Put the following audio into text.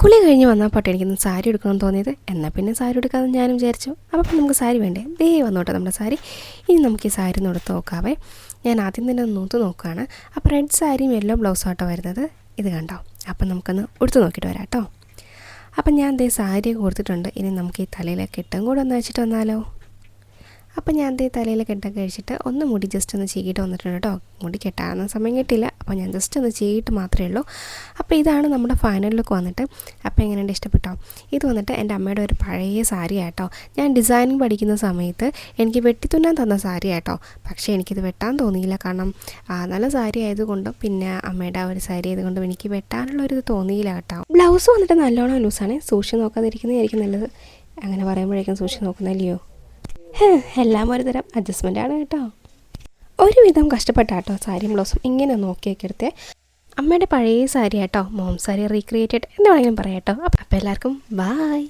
കുളി കഴിഞ്ഞ് വന്നപ്പോട്ടെ എനിക്കൊന്ന് സാരി എടുക്കണമെന്ന് തോന്നിയത്. എന്നാൽ പിന്നെ സാരി എടുക്കാമെന്ന് ഞാനും വിചാരിച്ചു. അപ്പോൾ നമുക്ക് സാരി വേണ്ടേ? ദേ വന്നോട്ടെ നമ്മുടെ സാരി. ഇനി നമുക്ക് ഈ സാരി ഒന്ന് എടുത്ത് നോക്കാവേ. ഞാൻ ആദ്യം തന്നെ ഒന്ന് നൂത്ത് നോക്കുകയാണ് അപ്പോൾ റെഡ് സാരിയും യെല്ലോ ആട്ടോ വരുന്നത്. ഇത് കണ്ടോ? അപ്പം നമുക്കൊന്ന് ഉടുത്ത് നോക്കിയിട്ട് വരാം കേട്ടോ. അപ്പം ഞാൻ ദേ സാരി കൊടുത്തിട്ടുണ്ട് ഇനി നമുക്ക് ഈ തലയിലെ കെട്ടും കൂടെ ഒന്ന് വെച്ചിട്ട് വന്നാലോ? അപ്പം ഞാൻ ഈ തലയിൽ കെട്ടാൻ കഴിച്ചിട്ട് ഒന്ന് മുടി ജസ്റ്റ് ഒന്ന് ചീകിയിട്ട് വന്നിട്ടുണ്ട് കേട്ടോ. മുടി കെട്ടാനൊന്നും സമയം കിട്ടില്ല അപ്പോൾ ഞാൻ ജസ്റ്റ് ഒന്ന് ചീകിയിട്ട് മാത്രമേ ഉള്ളൂ. അപ്പോൾ ഇതാണ് നമ്മുടെ ഫൈനൽ ലുക്ക് വന്നിട്ട്. അപ്പോൾ എങ്ങനെയുണ്ട്? ഇഷ്ടപ്പെട്ടോ? ഇത് വന്നിട്ട് എന്റെ അമ്മയുടെ ഒരു പഴയ സാരി ആട്ടോ. ഞാൻ ഡിസൈനിങ് പഠിക്കുന്ന സമയത്ത് എനിക്ക് വെട്ടിത്തുന്നാൻ തന്ന സാരി ആട്ടോ. പക്ഷേ എനിക്കിത് വെട്ടാൻ തോന്നിയില്ല. കാരണം നല്ല സാരി ആയതുകൊണ്ടും പിന്നെ അമ്മയുടെ ആ ഒരു സാരി ആയതുകൊണ്ടും എനിക്ക് വെട്ടാനുള്ള ഒരു ഇത് തോന്നിയില്ല കേട്ടോ. ബ്ലൗസ് വന്നിട്ട് നല്ലോണം ലൂസാണ് സൂക്ഷിച്ച് നോക്കാതിരിക്കുന്നതായിരിക്കും നല്ലത്. അങ്ങനെ പറയുമ്പോഴേക്കും സൂക്ഷിച്ച് നോക്കുന്നില്ലയോ എല്ലാം ഒരു തരം അഡ്ജസ്റ്റ്മെന്റ് ആണ് കേട്ടോ. ഒരുവിധം കഷ്ടപ്പെട്ട കേട്ടോ സാരിയും ബ്ലൗസും ഇങ്ങനെ നോക്കിയൊക്കെ എടുത്തേ അമ്മയുടെ പഴയ സാരി കേട്ടോ മോം സാരി റീക്രിയേറ്റഡ് എന്ന് വേണമെങ്കിലും പറയാം കേട്ടോ. അപ്പോൾ എല്ലാവർക്കും ബായ്